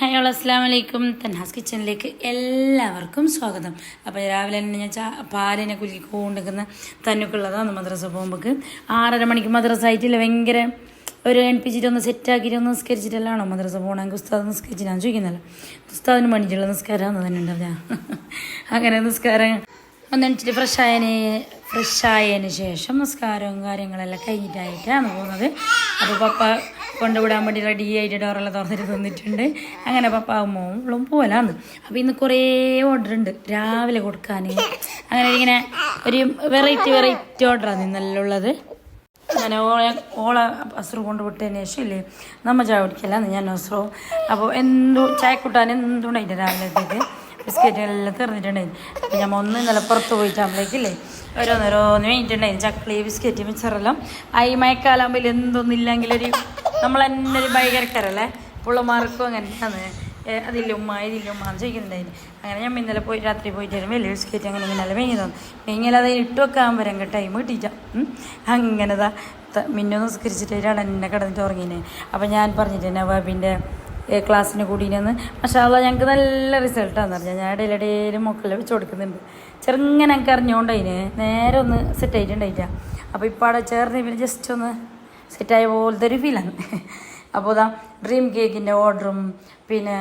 Hi all അസ്സാം വലൈക്കും തന്നാസ് കിച്ചണിലേക്ക് എല്ലാവർക്കും സ്വാഗതം. അപ്പോൾ രാവിലെ തന്നെ ഞാൻ ചാ പാലിനെ കുലുക്കി കൊണ്ടിരിക്കുന്ന തന്നുക്കുള്ളതാണ് മദ്രസ പോകുമ്പോൾക്ക് ആറര മണിക്ക് മദ്രസ ആയിട്ടില്ല. ഭയങ്കര ഒരു എണിപ്പിച്ചിട്ട് ഒന്ന് സെറ്റാക്കിയിട്ട് ഒന്ന് നിസ്കരിച്ചിട്ടല്ലാണോ മദ്രസ പോകണമെങ്കിൽ ഉസ്താദ് നിസ്കരിച്ചിട്ടാണ് ചോദിക്കുന്നില്ല. ഉസ്താദിന് വേണ്ടിയിട്ടുള്ള നിസ്കാരമാണ് തന്നെ ഉണ്ടാവില്ല അങ്ങനെ നിസ്കാരം ഒന്ന് എണിച്ചിട്ട് ഫ്രഷായതിന് ഫ്രഷായതിന് ശേഷം നിസ്കാരവും കാര്യങ്ങളെല്ലാം കഴിഞ്ഞിട്ടായിട്ടാണ് പോകുന്നത്. അപ്പോൾ പപ്പ കൊണ്ടുവിടാൻ വേണ്ടി റെഡി ആയിട്ട് ഡോറെല്ലാം തുറന്നിട്ട് തന്നിട്ടുണ്ട്. അങ്ങനെ പപ്പ മോളും പോലാന്ന് അപ്പോൾ ഇന്ന് കുറേ ഓർഡർ ഉണ്ട്. രാവിലെ കൊടുക്കാൻ അങ്ങനെ ഇങ്ങനെ ഒരു വെറൈറ്റി വെറൈറ്റി ഓർഡറാണ് ഇന്നെല്ലാം ഉള്ളത്. അങ്ങനെ ഓളെ ഓളെ അസ്രു കൊണ്ട് വിട്ടതിന് ശേഷം ഇല്ലേ നമ്മ ചായ കുടിക്കല്ല ഞാൻ അസ്രു. അപ്പോൾ എന്തോ ചായ കൂട്ടാൻ എന്തുണ്ടായിട്ട് രാവിലത്തേക്ക് ബിസ്ക്കറ്റ് എല്ലാം തീർന്നിട്ടുണ്ടായിരുന്നു. അപ്പം ഞാൻ ഒന്ന് ഇന്നലെ പുറത്ത് പോയിട്ടാകുമ്പോഴേക്കില്ലേ ഓരോന്നോരോന്ന് വേണ്ടിയിട്ടുണ്ടായിരുന്നു ചക്കളി ബിസ്ക്കറ്റ് മിച്ചറെല്ലാം. ആ ഈ മഴക്കാലാകുമ്പോൾ എന്തൊന്നും ഒരു നമ്മൾ തന്നെ ഒരു ഭയങ്കരക്കാരല്ലേ? പുള്ളമാർക്കും അങ്ങനെയാണ്. അതില്ല ഇതില്ലുമ്മ ഇതില്ല എന്ന് ചോദിക്കുന്നുണ്ടായിരുന്നു. അങ്ങനെ ഞാൻ ഇന്നലെ പോയി രാത്രി പോയിട്ട് വരുമ്പോൾ വലിയ ബിസ്ക്കറ്റ് അങ്ങനെ ഇങ്ങനെ മേങ്ങി തന്നു മേങ്ങിയാൽ അത് ഇട്ട് വെക്കാൻ വരാൻ ടൈം കിട്ടിയില്ല. അങ്ങനെതാ. മിന്നു നിസ്കരിച്ചിട്ടാണ് എന്നെ കിടന്നിട്ട് ഉറങ്ങിനെ. അപ്പം ഞാൻ പറഞ്ഞിട്ട് നവാബിന്റെ ക്ലാസ്സിന് കൂടിയെന്ന് മഷാല്ല ഞങ്ങൾക്ക് നല്ല റിസൾട്ടാന്ന് പറഞ്ഞാൽ ഞാൻ ഇടയിൽ ഇടയിലും മക്കളെ വെച്ച് കൊടുക്കുന്നുണ്ട്. ചെറുങ്ങനെ ഞങ്ങൾക്ക് അറിഞ്ഞുകൊണ്ടതിന് നേരെ ഒന്ന് സെറ്റ് ആയിട്ടുണ്ടായിട്ടാണ് അപ്പോൾ ഇപ്പോൾ അവിടെ ചേർന്ന് ഇവർ ജസ്റ്റ് ഒന്ന് സെറ്റായ പോലത്തെ ഒരു ഫീലാണ് അപ്പോൾ ഇതാ ഡ്രീം കേക്കിന്റെ ഓർഡറും പിന്നെ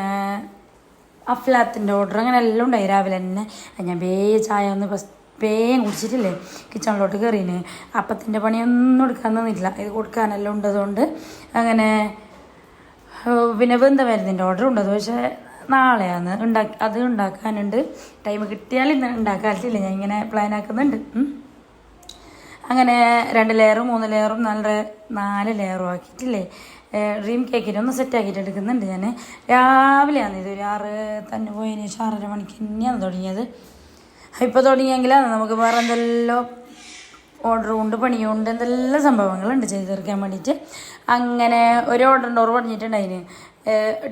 അഫ്ലാത്തിന്റെ ഓർഡർ അങ്ങനെ എല്ലാം ഉണ്ടായി രാവിലെ തന്നെ. ഞാൻ വേ ചായ ഒന്ന് ഫസ്റ്റ് വേഗം കുടിച്ചിട്ടില്ലേ? കിച്ചണിലോട്ട് കയറീന് അപ്പത്തിന്റെ പണിയൊന്നും എടുക്കാൻ നിന്നില്ല. ഇത് കൊടുക്കാനെല്ലാം ഉണ്ടതുകൊണ്ട് അങ്ങനെ പിന്നെ വെന്ത മരുന്നിന്റെ ഓർഡർ ഉണ്ടത് പക്ഷേ നാളെയാണ് ഉണ്ടാക്കി അത് ഉണ്ടാക്കാനുണ്ട്. ടൈം കിട്ടിയാൽ ഇന്ന് ഉണ്ടാക്കാറില്ല. ഞാൻ ഇങ്ങനെ പ്ലാൻ ആക്കുന്നുണ്ട്. അങ്ങനെ രണ്ട് ലെയറും മൂന്ന് ലെയറും നല്ല നാല് ലെയറും ആക്കിയിട്ടില്ലേ? ഡ്രീം കേക്കിന്റെ ഒന്ന് സെറ്റ് ആക്കിയിട്ട് എടുക്കുന്നുണ്ട് ഞാൻ രാവിലെയാണ് ഇത് ഒരു ആറ് തന്നെ പോയതിന് ശേഷം ആറര മണിക്ക് തന്നെയാണ് തുടങ്ങിയത്. ഇപ്പോൾ തുടങ്ങിയെങ്കിലാണ് നമുക്ക് വേറെ എന്തെല്ലാം ഓർഡർ കൊണ്ട് പണിയുണ്ട്. എന്തെല്ലാം സംഭവങ്ങളുണ്ട് ചെയ്ത് തീർക്കാൻ വേണ്ടിയിട്ട്. അങ്ങനെ ഒരു ഓർഡർ പറഞ്ഞിട്ടുണ്ടായിന്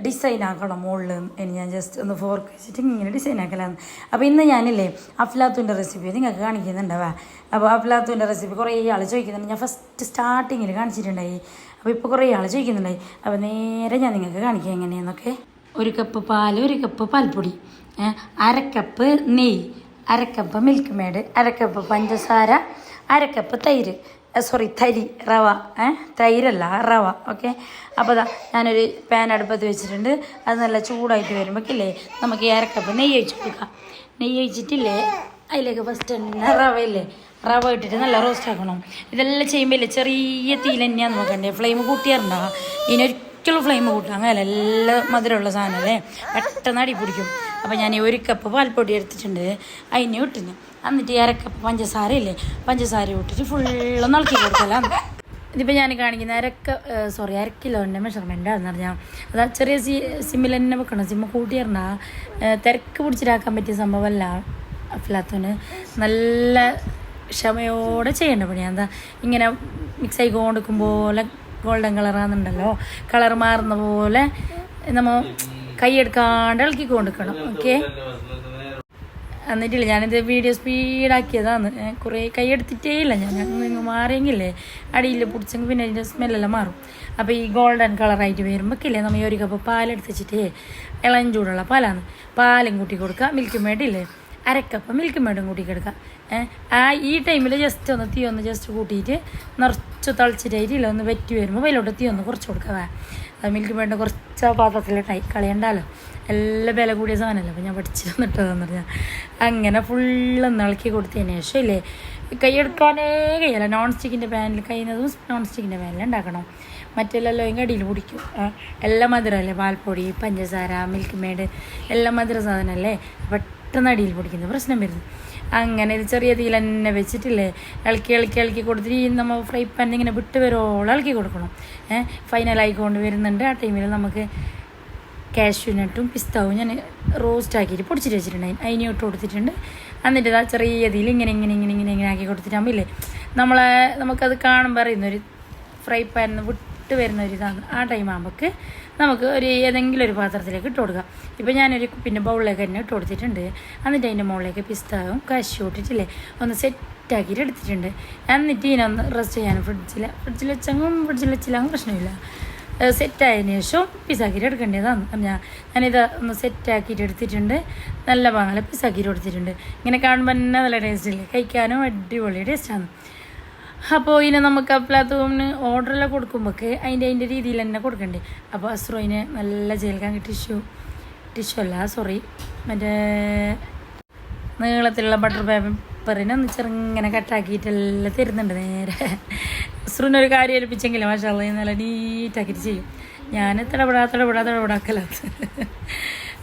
ഡിസൈൻ ആക്കണം മുകളിൽ ഇനി ഞാൻ ജസ്റ്റ് ഒന്ന് ഫോർക്ക് വെച്ചിട്ട് ഇങ്ങനെ ഡിസൈൻ ആക്കലാന്ന് അപ്പോൾ ഇന്ന് ഞാനില്ലേ അഫ്ലാത്തുവിന്റെ റെസിപ്പി നിങ്ങൾക്ക് കാണിക്കുന്നുണ്ടാവാ. അപ്പോൾ അഫ്ലാത്തുവിന്റെ റെസിപ്പി കുറേ ആൾ ചോദിക്കുന്നുണ്ട്. ഞാൻ ഫസ്റ്റ് സ്റ്റാർട്ടിങ്ങിൽ കാണിച്ചിട്ടുണ്ടായി. അപ്പോൾ ഇപ്പോൾ കുറേ ആൾ ചോദിക്കുന്നുണ്ടായി. അപ്പോൾ നേരെ ഞാൻ നിങ്ങൾക്ക് കാണിക്കാം എങ്ങനെയെന്നൊക്കെ. ഒരു കപ്പ് പാൽ ഒരു കപ്പ് പാൽപ്പൊടി. അരക്കപ്പ് നെയ്യ് അരക്കപ്പ് മിൽക്ക് മേഡ് അരക്കപ്പ് പഞ്ചസാര അരക്കപ്പ് തൈര്. സോറി തരി റവ. ഏ? തൈരല്ല റവ. ഓക്കെ? അപ്പോൾ അതാ ഞാനൊരു പാൻ അടുപ്പത്ത് വെച്ചിട്ടുണ്ട്. അത് നല്ല ചൂടായിട്ട് വരുമ്പോഴേക്കില്ലേ നമുക്ക് ഈ അരക്കപ്പ് നെയ്യ് ഒഴിച്ച് കൊടുക്കാം. നെയ്യ് ഒഴിച്ചിട്ടില്ലേ അതിലേക്ക് ഫസ്റ്റ് തന്നെ റവയില്ലേ റവ ഇട്ടിട്ട് നല്ല റോസ്റ്റ് ആക്കണം. ഇതെല്ലാം ചെയ്യുമ്പോൾ ഇല്ലേ ചെറിയ തീയിൽ തന്നെയാണ് നോക്കണ്ടേ? ഫ്ലെയിം കൂട്ടിയാറുണ്ടോ ഇതിനൊരിക്കലും ഫ്ലെയിം കൂട്ടും അങ്ങനെ എല്ലാം മധുരമുള്ള സാധനമല്ലേ? പെട്ടെന്ന് അടി പിടിക്കും. അപ്പോൾ ഞാൻ ഒരു കപ്പ് പാൽപ്പൊടി എടുത്തിട്ടുണ്ട്. അതിനെ ഇട്ടിന്. എന്നിട്ട് ഈ അരക്കപ്പ് പഞ്ചസാര ഇല്ലേ? പഞ്ചസാര ഇട്ടിട്ട് ഫുള്ള് ഇളക്കി കൊടുക്കലാ. ഇതിപ്പോൾ ഞാൻ കാണിക്കുന്ന അരക്ക സോറി അര കിലോന്റെ മെഷർമെന്റ് ആണെന്ന് പറഞ്ഞാൽ അതാ ചെറിയ സി സിമ്മിൽ തന്നെ വെക്കണം സിമ്മ് കൂട്ടിയിറണ്ട തിരക്ക് പിടിച്ചിട്ടാക്കാൻ പറ്റിയ സംഭവമല്ല. അഫ്ലാത്തോന് നല്ല ക്ഷമയോടെ ചെയ്യേണ്ട പണിയാണ് എന്താ ഇങ്ങനെ മിക്സ് ആയി കൊടുക്കും പോലെ ഗോൾഡൻ കളറാകുന്നുണ്ടല്ലോ കളർ മാറുന്ന പോലെ നമ്മൾ കൈയെടുക്കാണ്ട് ഇളക്കി കൊണ്ടുക്കണം ഓക്കെ? എന്നിട്ടില്ല ഞാനിത് വീഡിയോ സ്പീഡാക്കിയതാണ് കുറേ കൈയെടുത്തിട്ടേ ഇല്ല ഞാൻ. നിങ്ങൾ മാറിയെങ്കിലേ അടിയിൽ പിടിച്ചെങ്കിൽ പിന്നെ അതിന്റെ സ്മെല്ലെല്ലാം മാറും. അപ്പോൾ ഈ ഗോൾഡൻ കളറായിട്ട് വരുമ്പോഴേക്കില്ലേ നമ്മൾ ഒരു കപ്പ് പാലെടുത്ത് വെച്ചിട്ടേ ഇളം പാലാണ്. പാലും കൂട്ടി കൊടുക്കുക. മിൽക്ക് മേഡില്ലേ അരക്കപ്പ് മിൽക്ക് മേടും കൂട്ടി കിടക്കുക ആ ഈ ടൈമിൽ ജസ്റ്റ് ഒന്ന് തീ ഒന്ന് ജസ്റ്റ് കൂട്ടിയിട്ട് നിറച്ച് തളിച്ചിട്ടായിട്ടില്ല ഒന്ന് വെറ്റി വരുമ്പോൾ അതിലോട്ട് തീ ഒന്ന് കുറച്ച് കൊടുക്കുക അത് മിൽക്ക് മേടിന്റെ കുറച്ച് പാത്രത്തിലിട്ടായി കളയണ്ടല്ലോ എല്ലാം വില കൂടിയ സാധനമല്ലേ അപ്പോൾ ഞാൻ പഠിച്ചു തന്നിട്ടതെന്ന് പറഞ്ഞാൽ അങ്ങനെ ഫുള്ള് ഇളക്കി കൊടുത്തതിന് ശേഷം ഇല്ലേ കൈയെടുക്കാനേ കഴിയല്ല. നോൺ സ്റ്റിക്കിന്റെ പാനിൽ കഴിയുന്നതും നോൺ സ്റ്റിക്കിന്റെ പാനിൽ ഉണ്ടാക്കണം മറ്റെല്ലാം ഇങ്ങനെ അടിയിൽ പിടിക്കും. എല്ലാ മധുരമല്ലേ പാൽപ്പൊടി പഞ്ചസാര മിൽക്ക് മേഡ് എല്ലാം മധുര സാധനമല്ലേ പെട്ടെന്ന് അടിയിൽ പൊടിക്കുന്ന. പ്രശ്നം വരുന്നു. അങ്ങനെ ഒരു ചെറിയ തീയിൽ തന്നെ വെച്ചിട്ടില്ലേ? ഇളക്കി ഇളക്കി ഇളക്കി കൊടുത്തിട്ട് ഈ നമ്മൾ ഫ്രൈ പാൻ ഇങ്ങനെ വിട്ട് വരോളം ഇളക്കി കൊടുക്കണം. ഫൈനലായിക്കൊണ്ട് വരുന്നുണ്ട്. ആ ടൈമിൽ നമുക്ക് കാഷ്യൂനട്ടും പിസ്താവും ഞാൻ റോസ്റ്റ് ആക്കിയിട്ട് പൊടിച്ചിട്ട് വെച്ചിട്ടുണ്ട്. അതിന് ഇട്ട് കൊടുത്തിട്ടുണ്ട്. എന്നിട്ട് ആ ചെറിയ ഇതിൽ ഇങ്ങനെ ഇങ്ങനെ ഇങ്ങനെ ഇങ്ങനെ ഇങ്ങനെ ആക്കി കൊടുത്തിട്ടാകുമ്പോൾ ഇല്ലേ നമ്മളെ നമുക്കത് കാണുമ്പോൾ അറിയുന്നൊരു ഫ്രൈ പാനിൽ വിട്ട് വരുന്ന ഒരു ഇതാണ് ആ ടൈം ആകുമ്പോൾ നമുക്ക് ഒരു ഏതെങ്കിലും ഒരു പാത്രത്തിലേക്ക് ഇട്ട് കൊടുക്കാം. ഇപ്പം ഞാനൊരു പിന്നെ ബൗളിലേക്ക് തന്നെ ഇട്ട് കൊടുത്തിട്ടുണ്ട്. എന്നിട്ട് അതിന്റെ മുകളിലേക്ക് പിസ്താവും കശു ഇട്ടിട്ടില്ലേ? ഒന്ന് സെറ്റാക്കിയിട്ട് എടുത്തിട്ടുണ്ട്. എന്നിട്ട് ഇതിനൊന്ന് റെസ്റ്റ് ചെയ്യാൻ ഫ്രിഡ്ജിൽ ഫ്രിഡ്ജിൽ വെച്ചെങ്കിലും ഫ്രിഡ്ജിൽ വെച്ചില്ലെങ്കിൽ പ്രശ്നമില്ല. സെറ്റായതിനു ശേഷം പിസാക്കിയിട്ട് എടുക്കേണ്ടതാണ്. ഞാൻ ഞാനിത് ഒന്ന് സെറ്റാക്കിയിട്ട് എടുത്തിട്ടുണ്ട്. നല്ല പാങ്ങല പിസാക്കിയിട്ട് കൊടുത്തിട്ടുണ്ട്. ഇങ്ങനെ കാണുമ്പോൾ തന്നെ നല്ല ടേസ്റ്റ് ഇല്ലേ? കഴിക്കാനും അടിപൊളി ടേസ്റ്റാണ് അപ്പോൾ ഇതിനെ നമുക്ക് അപ്ലാത്തൂമിന് ഓർഡറെല്ലാം കൊടുക്കുമ്പോഴൊക്കെ അതിന്റെ അതിന്റെ രീതിയിൽ തന്നെ കൊടുക്കണ്ടേ? അപ്പോൾ അസ്രോയിന് നല്ല ജയിൽക്കാൻ ടിഷ്യൂ. ടിഷ്യൂ അല്ല സോറി മറ്റേ നീളത്തിലുള്ള ബട്ടർ പേപ്പറിനെ ഒന്ന് ചെറുങ്ങനെ കട്ടാക്കിയിട്ടെല്ലാം തരുന്നുണ്ട് നേരെ. അസ്രുവിനൊരു കാര്യം ഏൽപ്പിച്ചെങ്കിലും പക്ഷേ നല്ല നീറ്റാക്കിയിട്ട് ചെയ്യും. ഞാൻ തടപെടാ തടപെടാ തടപടാക്കലാത്ത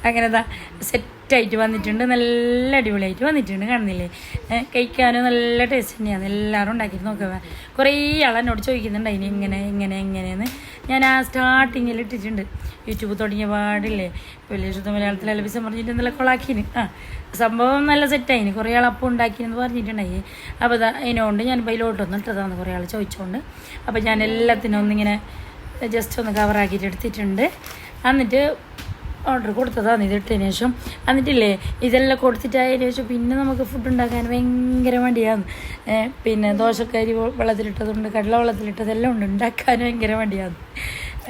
അങ്ങനെ ദാ സെറ്റായിട്ട് വന്നിട്ടുണ്ട്. നല്ല അടിപൊളിയായിട്ട് വന്നിട്ടുണ്ട്. കാണുന്നില്ലേ കഴിക്കാനും നല്ല ടേസ്റ്റ് തന്നെയാണ്. എല്ലാവരും ഉണ്ടാക്കിയിട്ട് നോക്കുക കുറേ ആളെന്നോട് ചോദിക്കുന്നുണ്ട് അതിന് ഇങ്ങനെ ഇങ്ങനെ എങ്ങനെയെന്ന് ഞാൻ ആ സ്റ്റാർട്ടിങ്ങിൽ ഇട്ടിട്ടുണ്ട്. യൂട്യൂബ് തുടങ്ങിയ പാടില്ലേ? വലിയ ശുദ്ധ മലയാളത്തിൽ അലബിസം പറഞ്ഞിട്ട് നല്ല കൊളാക്കിന്. ആ സംഭവം നല്ല സെറ്റായിന് കുറേ ആൾ അപ്പം ഉണ്ടാക്കിയെന്ന് പറഞ്ഞിട്ടുണ്ടായി. അപ്പോൾ അതിനോണ്ട് ഞാൻ ബൈലോട്ടൊന്നും ഇട്ടതാണ് കുറേ ആൾ ചോദിച്ചുകൊണ്ട് അപ്പോൾ ഞാൻ എല്ലാത്തിനും ഒന്നിങ്ങനെ ജസ്റ്റ് ഒന്ന് കവറാക്കിയിട്ട് എടുത്തിട്ടുണ്ട്. എന്നിട്ട് ഓർഡർ കൊടുത്തതാണ് ഇത് ഇട്ടതിന് ശേഷം. എന്നിട്ടില്ലേ ഇതെല്ലാം കൊടുത്തിട്ടായതിന് ശേഷം പിന്നെ നമുക്ക് ഫുഡ് ഉണ്ടാക്കാൻ ഭയങ്കര മടിയാണ്. പിന്നെ ദോശക്കരി വെള്ളത്തിലിട്ടതുണ്ട് കടല വെള്ളത്തിലിട്ടതെല്ലാം ഉണ്ട്. ഉണ്ടാക്കാൻ ഭയങ്കര മടിയാണ്.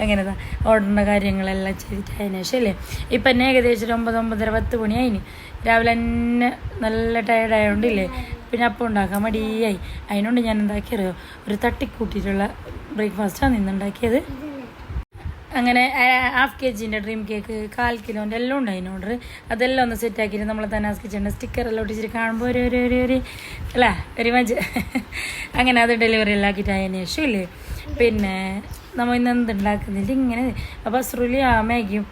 അങ്ങനെതാ ഓർഡറിന്റെ കാര്യങ്ങളെല്ലാം ചെയ്തിട്ട് അതിന് ശേഷം അല്ലേ? ഇപ്പം എന്നെ ഏകദേശം ഒമ്പത് ഒമ്പതര പത്ത് മണിയായിന്. രാവിലെ തന്നെ നല്ല ടയർഡായതുകൊണ്ടില്ലേ പിന്നെ അപ്പം ഉണ്ടാക്കാൻ മടിയായി. അതിനോണ്ട് ഞാൻ എന്താക്കിയറിയോ ഒരു തട്ടിക്കൂട്ടിയിട്ടുള്ള ബ്രേക്ക്ഫാസ്റ്റാണ് ഇന്ന് ഉണ്ടാക്കിയത് അങ്ങനെ ഹാഫ് കെ ജിന്റെ ഡ്രീം കേക്ക് കാൽ കിലോന്റെ എല്ലാം ഉണ്ട് അതിന് ഓർഡർ അതെല്ലാം ഒന്ന് സെറ്റ് ആക്കിയിട്ട് നമ്മൾ തനാസ് കിച്ചന്റെ സ്റ്റിക്കറെല്ലാം ഒട്ടിച്ചിട്ട് കാണുമ്പോൾ ഒരു ഒരു ഒരു ഒരു അല്ല? ഒരു മഞ്ച് അങ്ങനെ അത് ഡെലിവറി എല്ലാം ആക്കിയിട്ട് അതിന് ശേഷം ഇല്ലേ? പിന്നെ നമ്മൾ ഇന്ന് എന്ത് ഉണ്ടാക്കുന്നില്ല ഇങ്ങനെ. അപ്പോൾ അസ്രുലി ആ മാഗിയും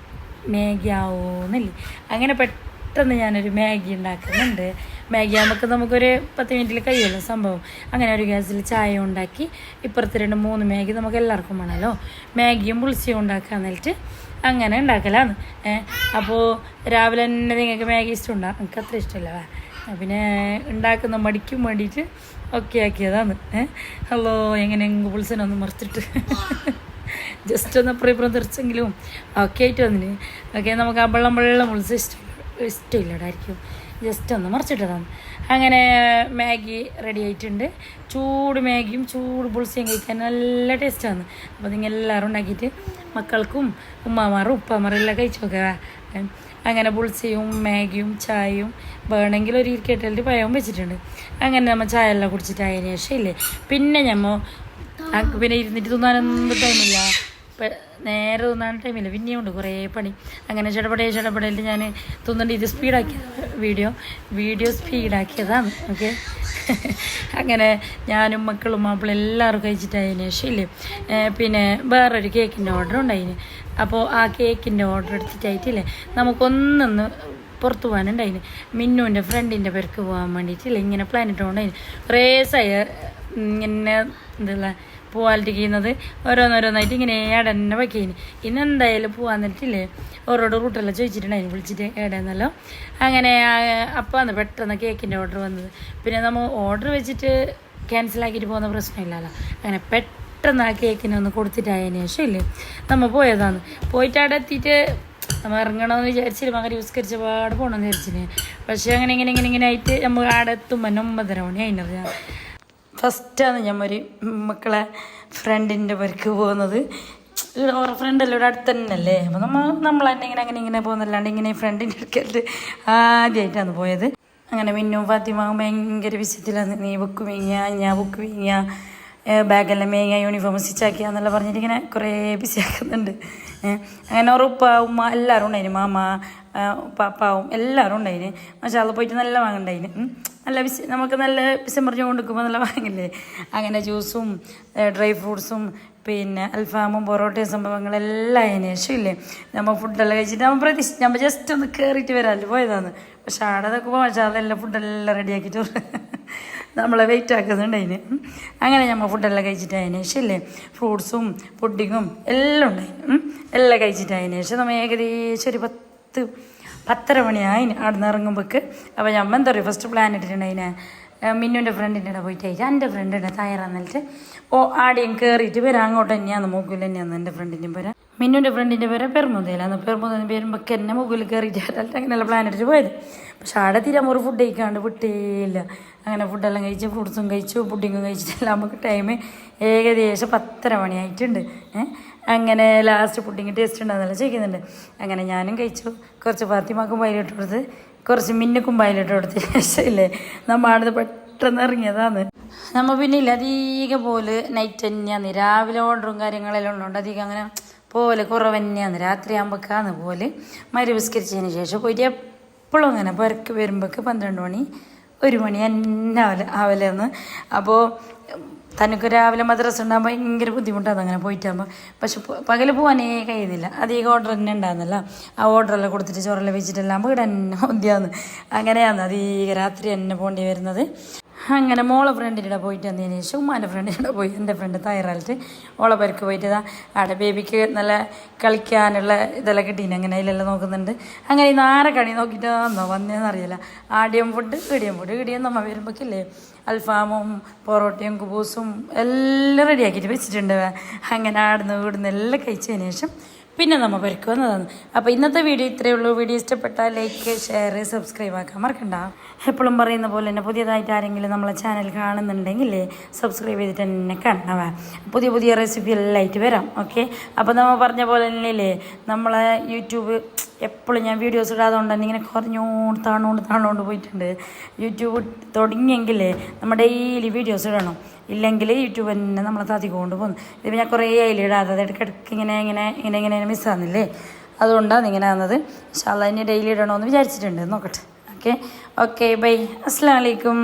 മാഗി ആവോന്നില്ലേ? അങ്ങനെ പെട്ടെന്ന് ഞാനൊരു മാഗി ഉണ്ടാക്കുന്നുണ്ട് മാഗി നമുക്ക് നമുക്കൊരു പത്ത് മിനിറ്റിൽ കഴിയുമല്ലോ സംഭവം. അങ്ങനെ ഒരു ഗ്യാസിൽ ചായ ഉണ്ടാക്കി ഇപ്പുറത്ത് രണ്ട് മൂന്ന് മാഗി നമുക്ക് എല്ലാവർക്കും വേണമല്ലോ. മാഗിയും പുളിച്ചയും ഉണ്ടാക്കാൻ എന്നിട്ട് അങ്ങനെ ഉണ്ടാക്കലാണ്. അപ്പോൾ രാവിലെ തന്നെ നിങ്ങൾക്ക് മാഗി ഇഷ്ടമുണ്ടാകും എനിക്ക് അത്ര ഇഷ്ടമില്ല. പിന്നെ ഉണ്ടാക്കുന്ന മടിക്കും വേണ്ടിയിട്ട് ഒക്കെ ആക്കിയതാണ്. ഹലോ എങ്ങനെ പുളിച്ചനൊന്ന് മറിച്ചിട്ട്. ജസ്റ്റ് ഒന്ന് അപ്പുറം ഇപ്പുറം തെറിച്ചെങ്കിലും ഒക്കെ ആയിട്ട് വന്നിന്. ഓക്കെ നമുക്ക് ആ വെള്ളം മുളിച്ച് ഇഷ്ടമില്ല ഇഷ്ടമില്ലടായിരിക്കും. ജസ്റ്റ് ഒന്ന് മറിച്ചിട്ടതാണ്. അങ്ങനെ മാഗി റെഡി ആയിട്ടുണ്ട്. ചൂട് മാഗിയും ചൂട് പുളിച്ചയും കഴിക്കാൻ നല്ല ടേസ്റ്റാണ് അപ്പോൾ നിങ്ങൾ എല്ലാവരും ഉണ്ടാക്കിയിട്ട് മക്കൾക്കും ഉമ്മമാറും ഉപ്പമാറും എല്ലാം കഴിച്ചു നോക്കുക. അങ്ങനെ പുളിച്ചയും മാഗിയും ചായയും വേണമെങ്കിൽ ഒരു ഇരിക്കട്ടലിന്റെ പഴവും വെച്ചിട്ടുണ്ട്. അങ്ങനെ നമ്മൾ ചായ എല്ലാം കുടിച്ചിട്ട് അതിന് ശേഷം ഇല്ലേ? പിന്നെ ഞമ്മ പിന്നെ ഇരുന്നിട്ട് തിന്നാനൊന്നും ടൈമില്ല നേരെ തിന്നാൻ ടൈമില്ല പിന്നെയും ഉണ്ട് കുറേ പണി. അങ്ങനെ ചടപടേ ചടപടയിൽ ഞാൻ തിന്നണ്ട് ഇത് സ്പീഡാക്കിയതാണ് വീഡിയോ വീഡിയോ സ്പീഡാക്കിയതാണ് ഓക്കെ അങ്ങനെ ഞാനും മക്കളും മാപ്പിളും എല്ലാവരും കഴിച്ചിട്ടായതിന് ശേഷം ഇല്ലേ? പിന്നെ വേറൊരു കേക്കിന്റെ ഓർഡർ ഉണ്ടായിന്. അപ്പോൾ ആ കേക്കിന്റെ ഓർഡർ എടുത്തിട്ടായിട്ടില്ലേ നമുക്കൊന്നൊന്ന് പുറത്ത് പോകാനുണ്ടായിന്. മിന്നുവിന്റെ ഫ്രണ്ടിന്റെ പേർക്ക് പോകാൻ വേണ്ടിയിട്ടില്ല ഇങ്ങനെ കുറേ സൈ ഇങ്ങനെ എന്താ പോവാലിരിക്കുന്നത് ഓരോന്നോരോന്നായിട്ട് ഇങ്ങനെ ഏടന്നെ വയ്ക്കേന് ഇന്ന് എന്തായാലും പോകാൻ നിന്നിട്ടില്ലേ ഓരോട് റൂട്ടെല്ലാം ചോദിച്ചിട്ടുണ്ടായിരുന്നു വിളിച്ചിട്ട് ഏടാന്നല്ലോ അങ്ങനെ അപ്പോൾ അന്ന് പെട്ടെന്ന് കേക്കിന്റെ ഓർഡർ വന്നത്. പിന്നെ നമ്മൾ ഓർഡർ വെച്ചിട്ട് ക്യാൻസലാക്കിയിട്ട് പോകുന്ന പ്രശ്നമില്ലല്ലോ. അങ്ങനെ പെട്ടെന്ന് ആ കേക്കിനെ ഒന്ന് കൊടുത്തിട്ടായതിനു ശേഷം ഇല്ലേ? നമ്മൾ പോയതാണ്. പോയിട്ട് അവിടെ എത്തിയിട്ട് നമ്മൾ ഇറങ്ങണമെന്ന് വിചാരിച്ചില്ല മകൻ യൂസ്കരിച്ച പാട് പോകണമെന്ന് വിചാരിച്ചിന്. പക്ഷേ അങ്ങനെ ഇങ്ങനെ ഇങ്ങനെ ഇങ്ങനെ ആയിട്ട് നമ്മൾ അവിടെ എത്തുമ്പോൾ ഒമ്പതര മണി അതിനറിയാം ഫസ്റ്റാണ് ഞാൻ ഒരു മക്കളെ ഫ്രണ്ടിന്റെ പേർക്ക് പോകുന്നത്. ഇവിടെ ഓരോ ഫ്രണ്ടല്ലേ ഇവിടെ അടുത്ത് തന്നെയല്ലേ? അപ്പോൾ നമ്മൾ നമ്മൾ തന്നെ ഇങ്ങനെ അങ്ങനെ ഇങ്ങനെ പോകുന്നല്ലാണ്ട് ഇങ്ങനെ ഫ്രണ്ടിന്റെ അടുക്കലിട്ട് ആദ്യമായിട്ടാണ് പോയത്. അങ്ങനെ മിന്നും ഫാത്തിമ ഭയങ്കര വിശത്തിലാണ്. നീ ബുക്ക് വീങ്ങിയ ഞാൻ ബുക്ക് വീങ്ങിയ ബാഗെല്ലാം മേങ്ങ യൂണിഫോം സ്റ്റിച്ചാക്കിയ എന്നെല്ലാം പറഞ്ഞിട്ട് ഇങ്ങനെ കുറേ ബിസി ആക്കുന്നുണ്ട്. അങ്ങനെ ഉപ്പ ഉമ്മ എല്ലാവരും ഉണ്ടായിന്. മാമ പാപ്പാവും എല്ലാവരും ഉണ്ടായിന്. അത് പോയിട്ട് നല്ല വാങ്ങണ്ടായിന്. നല്ല വിശ നമുക്ക് നല്ല ബിസം പറഞ്ഞു കൊടുക്കുമ്പോൾ നല്ല വാങ്ങില്ലേ? അങ്ങനെ ജ്യൂസും ഡ്രൈ ഫ്രൂട്ട്സും പിന്നെ അൽഫാമും പൊറോട്ടയും സംഭവങ്ങളെല്ലാം അതിന്. ശേഷം ഇല്ലേ നമ്മൾ ഫുഡെല്ലാം കഴിച്ചിട്ട് നമ്മൾ പ്രതീക്ഷ നമ്മൾ ജസ്റ്റ് ഒന്ന് കയറിയിട്ട് വരാമല്ലോ പോയതാണ്. പക്ഷേ ആടെ നോക്കുമ്പോൾ പക്ഷേ അതെല്ലാം ഫുഡെല്ലാം റെഡിയാക്കിയിട്ട് നമ്മളെ വെയിറ്റ് ആക്കുന്നുണ്ട് അതിന്. അങ്ങനെ നമ്മൾ ഫുഡെല്ലാം കഴിച്ചിട്ട് അതിന്. ശേഷം ഇല്ലേ ഫ്രൂട്ട്സും പുഡിങ്ങും എല്ലാം ഉണ്ടായിരുന്നു എല്ലാം കഴിച്ചിട്ട് അതിന്. ശേഷം നമ്മൾ ഏകദേശം ഒരു പത്ത് പത്തര മണിയായി. അവിടെ നിന്ന് ഇറങ്ങുമ്പോൾക്ക് അപ്പോൾ ഞാൻ എന്താ പറയുക ഫസ്റ്റ് പ്ലാൻ ഇട്ടിട്ടുണ്ട് മിന്നുന്റെ ഫ്രണ്ടിന്റെ പോയിട്ട് ആയിട്ട് എന്റെ ഫ്രണ്ടിന്റെ തയ്യാറാന്നിട്ട് ഓ ആടെയും കയറിയിട്ട് വരാം അങ്ങോട്ട് തന്നെയാണ് മൂക്കിൽ തന്നെയാണ് എന്റെ ഫ്രണ്ടിന്റെയും പേര്. മിന്നുവിന്റെ ഫ്രണ്ടിന്റെ പേര് പെർമുതയിലാണ് പെർമുതലിന് പേരുമ്പോൾ എന്നെ മുകളിൽ കയറിയിട്ട് അങ്ങനെയുള്ള പ്ലാൻ ഇട്ടിട്ട് പോയത്. പക്ഷെ ആടെ തീരാൻ ഒരു ഫുഡ് കഴിക്കാണ്ട് വിട്ടേയില്ല അങ്ങനെ ഫുഡെല്ലാം കഴിച്ച് ഫ്രൂട്ട്സും കഴിച്ചു പുഡിങ്ങും കഴിച്ചിട്ടെല്ലാം നമുക്ക് ടൈം ഏകദേശം പത്തര മണിയായിട്ടുണ്ട്. അങ്ങനെ ലാസ്റ്റ് പുഡിങ് ടേസ്റ്റ് ഉണ്ടാകുന്നല്ലോ ചെയ്യുന്നുണ്ട് അങ്ങനെ ഞാനും കഴിച്ചു. കുറച്ച് പാത്തിമാക്കും വൈകിട്ട് കൊടുത്ത്. കുറച്ച് മിന്നുക്കും പൈലിട്ട് കൊടുത്ത ശേഷമില്ലേ നമ്മൾ അടുത്ത് പെട്ടെന്ന് ഇറങ്ങിയതാണ്. നമ്മൾ പിന്നെ ഇല്ല അധികം പോലെ നൈറ്റ് തന്നെയാണ്. രാവിലെ ഓർഡറും കാര്യങ്ങളെല്ലാം ഉള്ളതുകൊണ്ട് അധികം അങ്ങനെ പോലെ കുറവ് തന്നെയാണ്. രാത്രി ആകുമ്പോഴേക്കാന്ന് പോലെ മരി വിസ്കരിച്ചതിന് ശേഷം പോയിട്ട് എപ്പോഴും അങ്ങനെ പുരക്ക് വരുമ്പോഴേക്ക് പന്ത്രണ്ട് മണി ഒരു മണി തന്നെ ആവല ആവലെന്ന് അപ്പോൾ തനിക്ക് രാവിലെ മദ്രസ ഉണ്ടാകുമ്പോൾ ഭയങ്കര ബുദ്ധിമുട്ടാണ് അങ്ങനെ പോയിട്ടാകുമ്പോൾ പക്ഷെ പകൽ പോകാനേ കഴിയുന്നില്ല. അധികം ഓർഡർ തന്നെ ഉണ്ടാകുന്നല്ല ആ ഓർഡറെല്ലാം കൊടുത്തിട്ട് ചോറെല്ലാം വെച്ചിട്ടെല്ലാം വീട് തന്നെ മതിയാന്ന്. അങ്ങനെയാന്ന് അധികം രാത്രി തന്നെ പോകേണ്ടി വരുന്നത്. അങ്ങനെ മോളെ ഫ്രണ്ടിന്റെ പോയിട്ട് വന്നതിന് ശേഷം ഉമ്മാന്റെ ഫ്രണ്ടിന്റെ പോയി. എന്റെ ഫ്രണ്ട് തയ്യാറായിട്ട് ഓളെ പേർക്ക് പോയിട്ട് അവിടെ ബേബിക്ക് നല്ല കളിക്കാനുള്ള ഇതെല്ലാം കിട്ടീന്. അങ്ങനെ അതിലെല്ലാം നോക്കുന്നുണ്ട്. അങ്ങനെ ഈ നാരെ കണി നോക്കിയിട്ട് വന്നോ വന്നതെന്ന് അറിയില്ല. ആടിയം ഫുഡ് ഇടിയം ഫുഡ് ഇടിയം നമ്മ വരുമ്പോഴേക്കില്ലേ അൽഫാമും പൊറോട്ടയും കുബൂസും എല്ലാം റെഡിയാക്കിയിട്ട് വെച്ചിട്ടുണ്ട്. അങ്ങനെ ആടുന്ന വീടുന്ന എല്ലാം കഴിച്ചതിന് ശേഷം പിന്നെ നമ്മൾ പരിക്ക് വന്നതാണ്. അപ്പോൾ ഇന്നത്തെ വീഡിയോ ഇത്രയേ ഉള്ളൂ. വീഡിയോ ഇഷ്ടപ്പെട്ടാൽ ലൈക്ക് ഷെയർ സബ്സ്ക്രൈബ് ആക്കാൻ മറക്കണ്ട. എപ്പോഴും പറയുന്ന പോലെ തന്നെ പുതിയതായിട്ട് ആരെങ്കിലും നമ്മളെ ചാനൽ കാണുന്നുണ്ടെങ്കിൽ സബ്സ്ക്രൈബ് ചെയ്തിട്ട് തന്നെ കണ്ടവ പുതിയ പുതിയ റെസിപ്പി എല്ലാം ആയിട്ട് വരാം. ഓക്കെ അപ്പോൾ നമ്മൾ പറഞ്ഞ പോലെ തന്നെയല്ലേ നമ്മളെ യൂട്യൂബ് എപ്പോഴും ഞാൻ വീഡിയോസ് ഇടാതെ കൊണ്ട് തന്നെ ഇങ്ങനെ കുറഞ്ഞോണ്ട് താണോണ്ട് താണോണ്ട് പോയിട്ടുണ്ട്. യൂട്യൂബ് തുടങ്ങിയെങ്കിൽ നമ്മൾ ഡെയിലി വീഡിയോസ് ഇടണം. ഇല്ലെങ്കിൽ യൂട്യൂബ് തന്നെ നമ്മളെ താത്തിക്കൊണ്ട് പോകുന്നു ഇത് ഞാൻ കുറേ അതിൽ ഇടാതെ അത് ഇടയ്ക്കിടയ്ക്ക് ഇങ്ങനെ ഇങ്ങനെ ഇങ്ങനെ ഇങ്ങനെ മിസ്സാകുന്നില്ലേ അതുകൊണ്ടാണ് ഇങ്ങനെ ആകുന്നത് ഇൻഷാല്ല ഇനി ഡെയിലി ഇടണമെന്ന് വിചാരിച്ചിട്ടുണ്ട്. നോക്കട്ടെ. ഓക്കെ ഓക്കെ ബൈ അസ്സാം വലൈക്കും